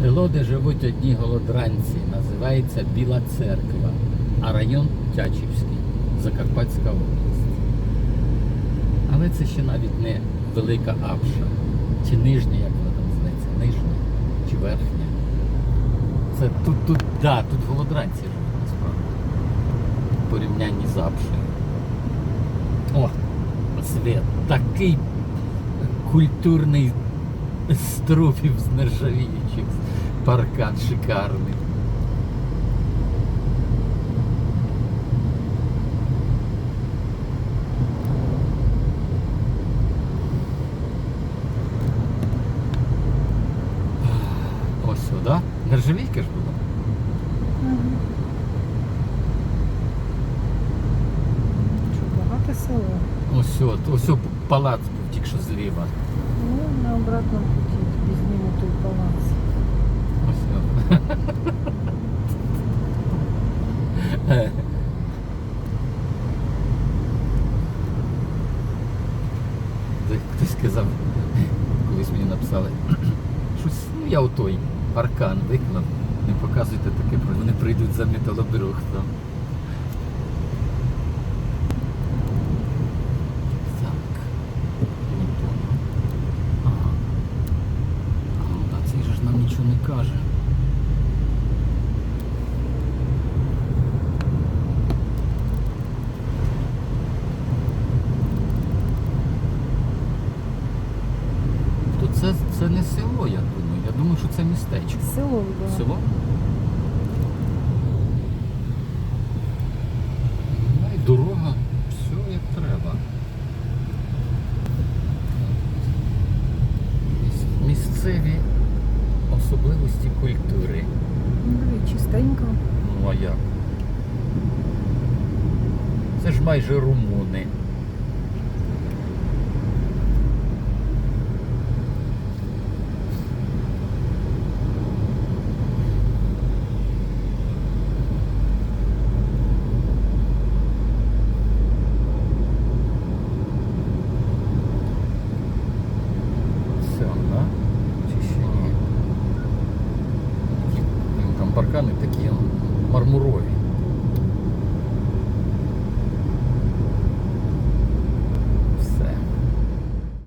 Село, де живуть одні голодранці, називається Біла Церква, а район Тячівський, Закарпатська область. Але це ще навіть не Велика Апша, чи нижня, як вона там зветься, нижня чи верхня. Це тут, тут, да, тут голодранці живуть насправді. В порівнянні з Апшею. О, світ, такий культурний струпів з нержавіючих. Паркан шикарний. Ось сюди. Нержавійка ж була. Що, багате село. Ось ось от палац був тільки що зліва. На тобі зніму той палац. Ось. Це Хтось сказав, колись мені написали, щось, ну я у той паркан виклав, не показуйте таке, вони прийдуть за металобрухтом. Так. Не понял. Ага. А, ну да, цей же ж То це, це не село, я думаю. Я думаю, що це містечко. Село, да. Село? Ну і дорога, все як треба. Місцеві особливості культури. Ну, і чистенько. Ну а як? Це ж майже румуни. Все, да? Чи ще ні? Такі, блін, Там паркани такі мармурові.